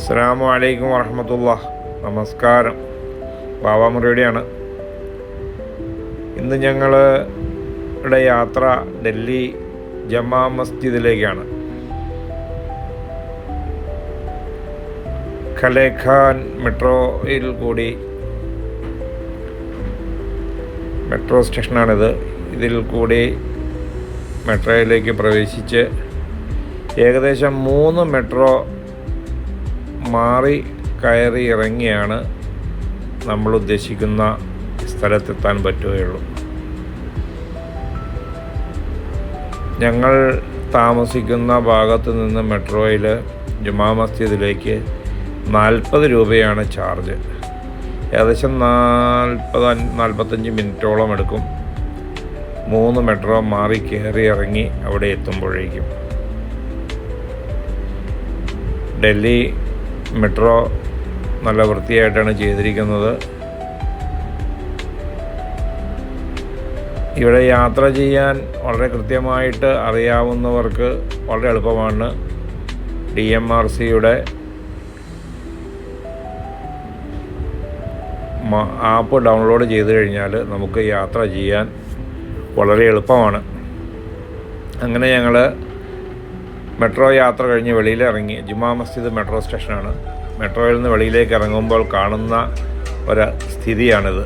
അസ്സാം വലൈക്കും വറഹമത്തുള്ള. നമസ്കാരം. ബാബാമുറിയുടെയാണ് ഇന്ന് ഞങ്ങളുടെ യാത്ര ഡൽഹി ജമാ മസ്ജിദിലേക്കാണ്. ഖലേഖാൻ മെട്രോയിൽ കൂടി മെട്രോ സ്റ്റേഷനാണിത്. ഇതിൽ കൂടി മെട്രോയിലേക്ക് പ്രവേശിച്ച് ഏകദേശം മൂന്ന് മെട്രോ മാറി കയറി ഇറങ്ങിയാണ് നമ്മൾ ഉദ്ദേശിക്കുന്ന സ്ഥലത്തെത്താൻ പറ്റുകയുള്ളൂ. ഞങ്ങൾ താമസിക്കുന്ന ഭാഗത്ത് നിന്ന് മെട്രോയിൽ ജുമാ മസ്ജിദിലേക്ക് നാൽപ്പത് രൂപയാണ് ചാർജ്. ഏകദേശം നാൽപ്പത് നാൽപ്പത്തഞ്ച് മിനിറ്റോളം എടുക്കും. മൂന്ന് മെട്രോ മാറി കയറി ഇറങ്ങി അവിടെ എത്തുമ്പോഴേക്കും. ഡൽഹി മെട്രോ നല്ല വൃത്തിയായിട്ടാണ് ചെയ്തിരിക്കുന്നത്. ഇവിടെ യാത്ര ചെയ്യാൻ വളരെ കൃത്യമായിട്ട് അറിയാവുന്നവർക്ക് വളരെ എളുപ്പമാണ്. ഡി എം ആർ സിയുടെ ആപ്പ് ഡൗൺലോഡ് ചെയ്ത് കഴിഞ്ഞാൽ നമുക്ക് യാത്ര ചെയ്യാൻ വളരെ എളുപ്പമാണ്. അങ്ങനെ ഞങ്ങൾ മെട്രോ യാത്ര കഴിഞ്ഞ് വെളിയിലിറങ്ങി. ജുമാ മസ്ജിദ് മെട്രോ സ്റ്റേഷനാണ്. മെട്രോയിൽ നിന്ന് വെളിയിലേക്ക് ഇറങ്ങുമ്പോൾ കാണുന്ന ഒരു സ്ഥിതിയാണിത്.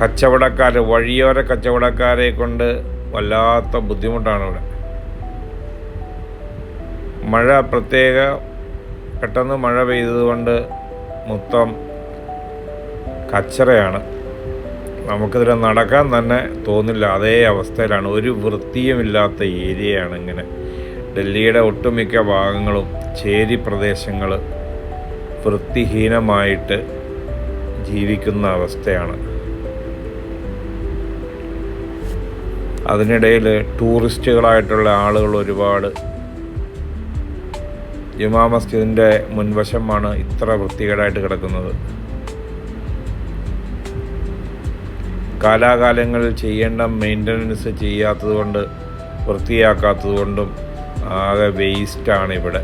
കച്ചവടക്കാർ വഴിയോര കച്ചവടക്കാരെ കൊണ്ട് വല്ലാത്ത ബുദ്ധിമുട്ടാണ് ഇവിടെ. മഴ പ്രത്യേക പെട്ടെന്ന് മഴ പെയ്തതുകൊണ്ട് മൊത്തം കച്ചറയാണ്. നമുക്കിതിൽ നടക്കാൻ തന്നെ തോന്നില്ല. അതേ അവസ്ഥയിലാണ്. ഒരു വൃത്തിയുമില്ലാത്ത ഏരിയയാണ് ഇങ്ങനെ. ഡൽഹിയുടെ ഒട്ടുമിക്ക ഭാഗങ്ങളും ചേരി പ്രദേശങ്ങൾ വൃത്തിഹീനമായിട്ട് ജീവിക്കുന്ന അവസ്ഥയാണ്. അതിനിടയിൽ ടൂറിസ്റ്റുകളായിട്ടുള്ള ആളുകൾ ഒരുപാട്. ജുമാ മസ്ജിദിന്റെ മുൻവശമാണ് ഇത്ര വൃത്തികേടായിട്ട് കിടക്കുന്നത്. കാലാകാലങ്ങളിൽ ചെയ്യേണ്ട മെയിന്റനൻസ് ചെയ്യാത്തത് കൊണ്ട് വൃത്തിയാക്കാത്തത് കൊണ്ടും ആകെ വേസ്റ്റാണ് ഇവിടെ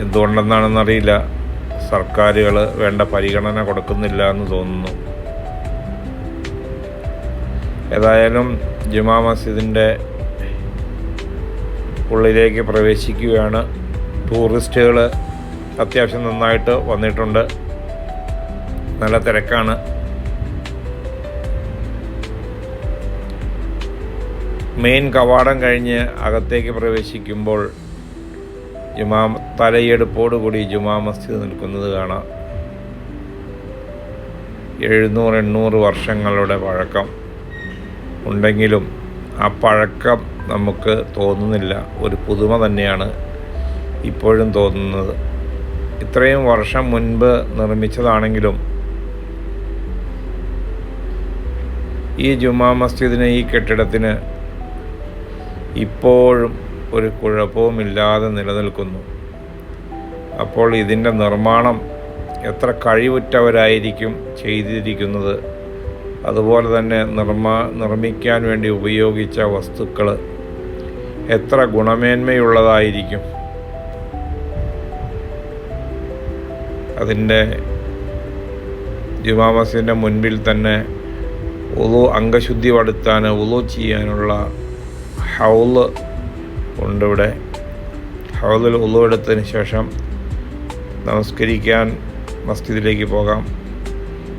എന്തുകൊണ്ടെന്നാണെന്നറിയില്ല. സർക്കാരുകൾ വേണ്ട പരിഗണന കൊടുക്കുന്നില്ല എന്ന് തോന്നുന്നു. ഏതായാലും ജുമാ മസ്ജിദിന്റെ ഉള്ളിലേക്ക് പ്രവേശിക്കുകയാണ്. ടൂറിസ്റ്റുകൾ അത്യാവശ്യം നന്നായിട്ട് വന്നിട്ടുണ്ട്. നല്ല തിരക്കാണ്. മെയിൻ കവാടം കഴിഞ്ഞ് അകത്തേക്ക് പ്രവേശിക്കുമ്പോൾ ജുമാ തലയെടുപ്പോടുകൂടി ജുമാ മസ്ജിദ് നിൽക്കുന്നത് കാണാം. എഴുന്നൂറ് എണ്ണൂറ് വർഷങ്ങളുടെ പഴക്കം ഉണ്ടെങ്കിലും ആ പഴക്കം നമുക്ക് തോന്നുന്നില്ല. ഒരു പുതുമ തന്നെയാണ് ഇപ്പോഴും തോന്നുന്നത്. ഇത്രയും വർഷം മുൻപ് നിർമ്മിച്ചതാണെങ്കിലും ഈ ജുമാ മസ്ജിദിന് ഈ കെട്ടിടത്തിന് ഇപ്പോഴും ഒരു കുഴപ്പവുമില്ലാതെ നിലനിൽക്കുന്നു. അപ്പോൾ ഇതിന്റെ നിർമ്മാണം എത്ര കഴിവുറ്റവരായിരിക്കും ചെയ്തിരിക്കുന്നത്? അതുപോലെ തന്നെ നിർമ്മാ നിർമ്മിക്കാൻ വേണ്ടി ഉപയോഗിച്ച വസ്തുക്കൾ എത്ര ഗുണമേന്മയുള്ളതായിരിക്കും? അതിന്റെ ജുമാമസിന്റെ മുൻപിൽ തന്നെ ഉളു അംഗശുദ്ധി വരുത്താൻ ഉളു ചെയ്യാനുള്ള ഹൗൾ ഉണ്ട് ഇവിടെ. ഹൗലിൽ ഉളു എടുത്തതിന് ശേഷം നമസ്കരിക്കാൻ മസ്ജിദിലേക്ക് പോകാം.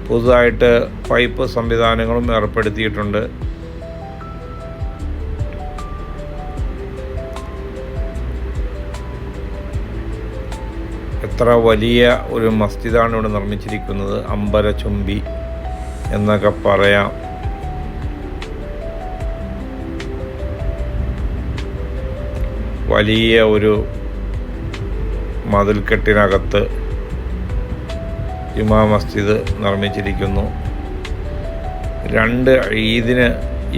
പുതുതായിട്ട് പൈപ്പ് സംവിധാനങ്ങളും ഏർപ്പെടുത്തിയിട്ടുണ്ട്. എത്ര വലിയ ഒരു മസ്ജിദാണ് ഇവിടെ നിർമ്മിച്ചിരിക്കുന്നത്. അമ്പരചുംബി എന്നൊക്കെ പറയാം. വലിയ ഒരു മതിൽക്കെട്ടിനകത്ത് ജുമാ മസ്ജിദ് നിർമ്മിച്ചിരിക്കുന്നു. രണ്ട് ഈദിന്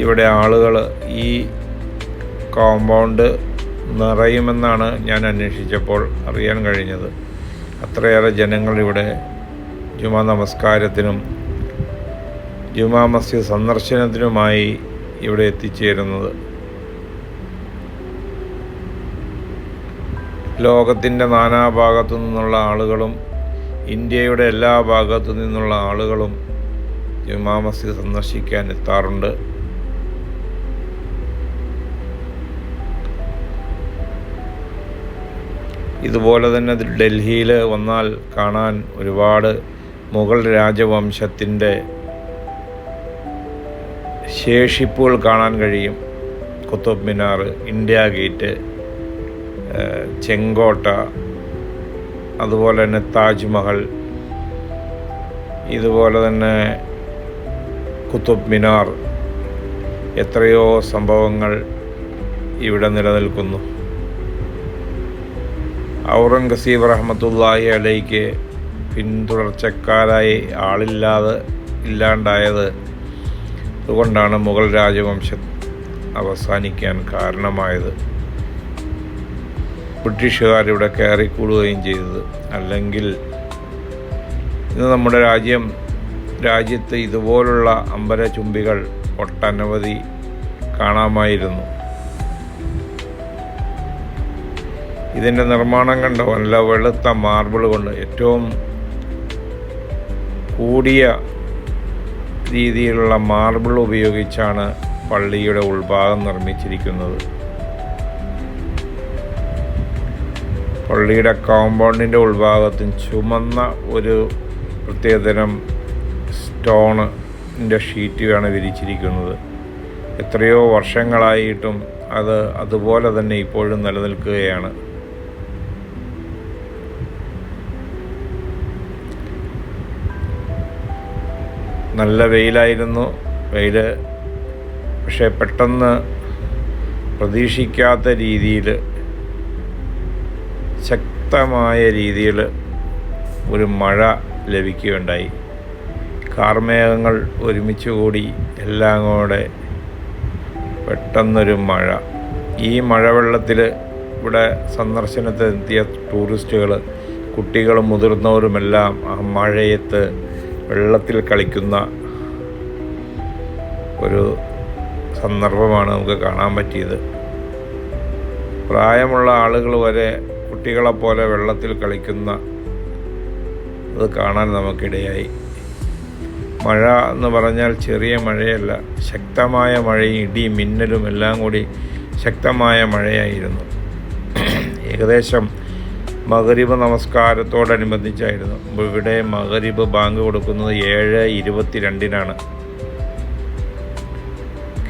ഇവിടെ ആളുകൾ ഈ കോമ്പൗണ്ട് നിറയുമെന്നാണ് ഞാൻ അന്വേഷിച്ചപ്പോൾ അറിയാൻ കഴിഞ്ഞത്. അത്രയേറെ ജനങ്ങളിവിടെ ജുമാ നമസ്കാരത്തിനും ജുമാ മസ്ജിദ് സന്ദർശനത്തിനുമായി ഇവിടെ എത്തിച്ചേരുന്നത്. ലോകത്തിന്റെ നാനാഭാഗത്തു നിന്നുള്ള ആളുകളും ഇന്ത്യയുടെ എല്ലാ ഭാഗത്തു നിന്നുള്ള ആളുകളും ജുമാ മസ്ജിദ് സന്ദർശിക്കാൻ എത്താറുണ്ട്. ഇതുപോലെ തന്നെ ഡൽഹിയിൽ വന്നാൽ കാണാൻ ഒരുപാട് മുഗൾ രാജവംശത്തിന്റെ ശേഷിപ്പുകൾ കാണാൻ കഴിയും. കുത്തബ് മിനാർ ഇന്ത്യ ഗേറ്റ് ചെങ്കോട്ട അതുപോലെ തന്നെ താജ്മഹൽ ഇതുപോലെ തന്നെ കുത്തബ് മിനാർ എത്രയോ സംഭവങ്ങൾ ഇവിടെ നിലനിൽക്കുന്നു. ഔറംഗസീബ് റഹ്മത്തുള്ളാഹി അലൈക്ക് പിന്തുടർച്ചക്കാരായി ആളില്ലാതെ ഇല്ലാണ്ടായത് അതുകൊണ്ടാണ് മുഗൾ രാജവംശം അവസാനിക്കാൻ കാരണമായത്. ബ്രിട്ടീഷുകാരിവിടെ കയറിക്കൂടുകയും ചെയ്തത്. അല്ലെങ്കിൽ ഇന്ന് നമ്മുടെ രാജ്യം രാജ്യത്ത് ഇതുപോലുള്ള അമ്പലചുംബികൾ ഒട്ടനവധി കാണാമായിരുന്നു. ഇതിന്റെ നിർമ്മാണം കണ്ടോ നല്ല വെളുത്ത മാർബിൾ കൊണ്ട് ഏറ്റവും കൂടിയ രീതിയിലുള്ള മാർബിൾ ഉപയോഗിച്ചാണ് പള്ളിയുടെ ഉൾഭാഗം നിർമ്മിച്ചിരിക്കുന്നത്. പള്ളിയുടെ കോമ്പൗണ്ടിന്റെ ഉൾഭാഗത്തും ചുമന്ന ഒരു പ്രത്യേകതരം സ്റ്റോണിന്റെ ഷീറ്റുമാണ് വിരിച്ചിരിക്കുന്നത്. എത്രയോ വർഷങ്ങളായിട്ടും അത് അതുപോലെ തന്നെ ഇപ്പോഴും നിലനിൽക്കുകയാണ്. നല്ല വെയിലായിരുന്നു. വെയിൽ പക്ഷേ പെട്ടെന്ന് പ്രതീക്ഷിക്കാത്ത രീതിയിൽ ശക്തമായ രീതിയിൽ ഒരു മഴ ലഭിക്കുകയുണ്ടായി. കാർമേഘങ്ങൾ ഒരുമിച്ച് കൂടി എല്ലാം കൂടെ പെട്ടെന്നൊരു മഴ. ഈ മഴവെള്ളത്തിൽ ഇവിടെ സന്ദർശനത്തിനെത്തിയ ടൂറിസ്റ്റുകൾ കുട്ടികളും മുതിർന്നവരുമെല്ലാം ആ മഴയത്ത് വെള്ളത്തിൽ കളിക്കുന്ന ഒരു സന്ദർഭമാണ് നമുക്ക് കാണാൻ പറ്റിയത്. പ്രായമുള്ള ആളുകൾ വരെ കുട്ടികളെപ്പോലെ വെള്ളത്തിൽ കളിക്കുന്ന അത് കാണാൻ നമുക്കിടയായി. മഴ എന്ന് പറഞ്ഞാൽ ചെറിയ മഴയല്ല ശക്തമായ മഴയും ഇടി മിന്നലും എല്ലാം കൂടി ശക്തമായ മഴയായിരുന്നു. ഏകദേശം മകരീബ് നമസ്കാരത്തോടനുബന്ധിച്ചായിരുന്നു. ഇവിടെ മകരീബ് ബാങ്ക് കൊടുക്കുന്നത് ഏഴ് ഇരുപത്തിരണ്ടിനാണ്.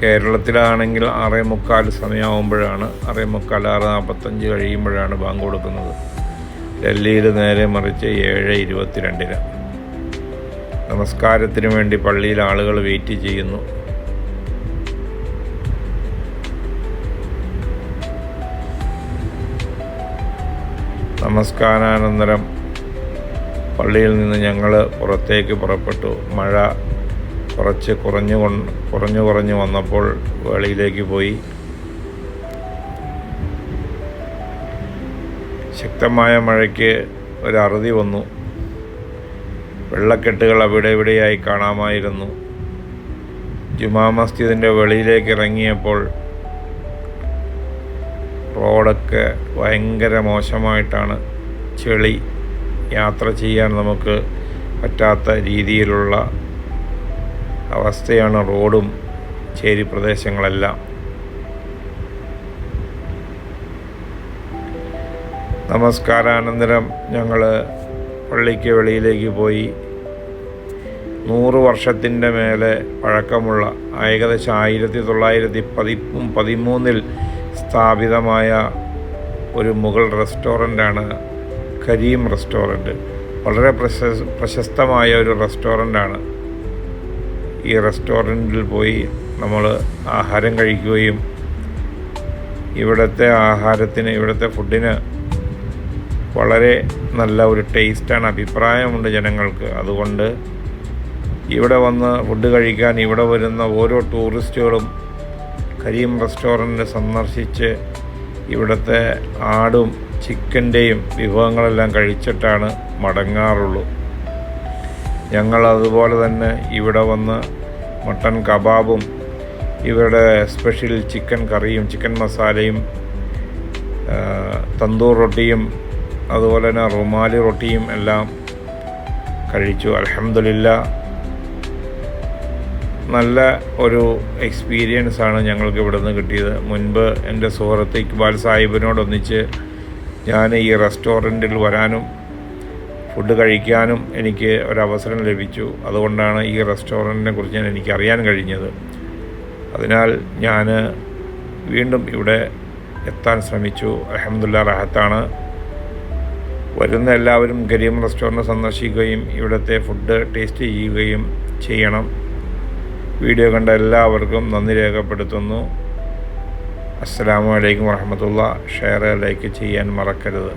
കേരളത്തിലാണെങ്കിൽ ആറേ മുക്കാൽ സമയമാകുമ്പോഴാണ് ആറേ മുക്കാൽ ആറ് നാൽപ്പത്തഞ്ച് കഴിയുമ്പോഴാണ് ബാങ്ക് കൊടുക്കുന്നത്. ഡൽഹിയിൽ നേരെ മറിച്ച് ഏഴ് ഇരുപത്തിരണ്ടിന്. നമസ്കാരത്തിന് വേണ്ടി പള്ളിയിൽ ആളുകൾ വെയിറ്റ് ചെയ്യുന്നു. നമസ്കാരാനന്തരം. പള്ളിയിൽ നിന്ന് ഞങ്ങൾ പുറത്തേക്ക് പുറപ്പെട്ടു. മഴ കുറച്ച് കുറഞ്ഞു കുറഞ്ഞു കുറഞ്ഞു വന്നപ്പോൾ വെളിയിലേക്ക് പോയി. ശക്തമായ മഴയ്ക്ക് ഒരു വന്നു. വെള്ളക്കെട്ടുകൾ അവിടെ ഇവിടെയായി കാണാമായിരുന്നു. ജുമാ മസ്ജിദിന്റെ വെളിയിലേക്ക് ഇറങ്ങിയപ്പോൾ റോഡൊക്കെ ഭയങ്കര മോശമായിട്ടാണ് ചെളി യാത്ര ചെയ്യാൻ നമുക്ക് പറ്റാത്ത രീതിയിലുള്ള അവസ്ഥയാണ് റോഡും ചേരി പ്രദേശങ്ങളെല്ലാം. നമസ്കാരാനന്തരം ഞങ്ങൾ പള്ളിക്ക് വെളിയിലേക്ക് പോയി. നൂറ് വർഷത്തിന്റെ മേലെ പഴക്കമുള്ള ഏകദേശം ആയിരത്തി തൊള്ളായിരത്തി പതി പതിമൂന്നിൽ സ്ഥാപിതമായ ഒരു മുഗൾ റെസ്റ്റോറന്റാണ് കരീം റെസ്റ്റോറന്റ് വളരെ പ്രശസ് പ്രശസ്തമായ ഒരു റെസ്റ്റോറന്റാണ്. ഈ റെസ്റ്റോറന്റിൽ പോയി നമ്മൾ ആഹാരം കഴിക്കുകയും ഇവിടുത്തെ ആഹാരത്തിന് ഇവിടുത്തെ ഫുഡിന് വളരെ നല്ല ഒരു ടേസ്റ്റാണ് അഭിപ്രായമുണ്ട് ജനങ്ങൾക്ക്. അതുകൊണ്ട് ഇവിടെ വന്ന് ഫുഡ് കഴിക്കാൻ ഇവിടെ വരുന്ന ഓരോ ടൂറിസ്റ്റുകളും കരീം റെസ്റ്റോറന്റ് സന്ദർശിച്ച് ഇവിടുത്തെ ആടും ചിക്കന്റെയും വിഭവങ്ങളെല്ലാം കഴിച്ചിട്ടാണ് മടങ്ങാറുള്ളൂ. ഞങ്ങൾ അതുപോലെ തന്നെ ഇവിടെ വന്ന് മട്ടൻ കബാബും ഇവരുടെ സ്പെഷ്യൽ ചിക്കൻ കറിയും ചിക്കൻ മസാലയും തന്തൂർ റൊട്ടിയും അതുപോലെ തന്നെ റുമാലി റൊട്ടിയും എല്ലാം കഴിച്ചു. അലഹമില്ല നല്ല ഒരു എക്സ്പീരിയൻസാണ് ഞങ്ങൾക്ക് ഇവിടെ നിന്ന് കിട്ടിയത്. മുൻപ് എന്റെ സുഹൃത്ത് ഇക്ബാൽ സാഹിബിനോടൊന്നിച്ച് ഞാൻ ഈ റെസ്റ്റോറന്റിൽ വരാനും ഫുഡ് കഴിക്കാനും എനിക്ക് ഒരവസരം ലഭിച്ചു. അതുകൊണ്ടാണ് ഈ റെസ്റ്റോറന്റിനെ കുറിച്ച് ഞാൻ എനിക്ക് അറിയാൻ കഴിഞ്ഞത്. അതിനാൽ ഞാൻ വീണ്ടും ഇവിടെ എത്താൻ ശ്രമിച്ചു. അലഹമുല്ല റഹത്താണ്. വരുന്ന എല്ലാവരും ഗരീം റെസ്റ്റോറന്റ് സന്ദർശിക്കുകയും ഇവിടുത്തെ ഫുഡ് ടേസ്റ്റ് ചെയ്യുകയും ചെയ്യണം. വീഡിയോ കണ്ട എല്ലാവർക്കും നന്ദി രേഖപ്പെടുത്തുന്നു. അസ്സാം വലൈക്കും വർഹമത്തുള്ള ഷെയർ ലൈക്ക് ചെയ്യാൻ മറക്കരുത്.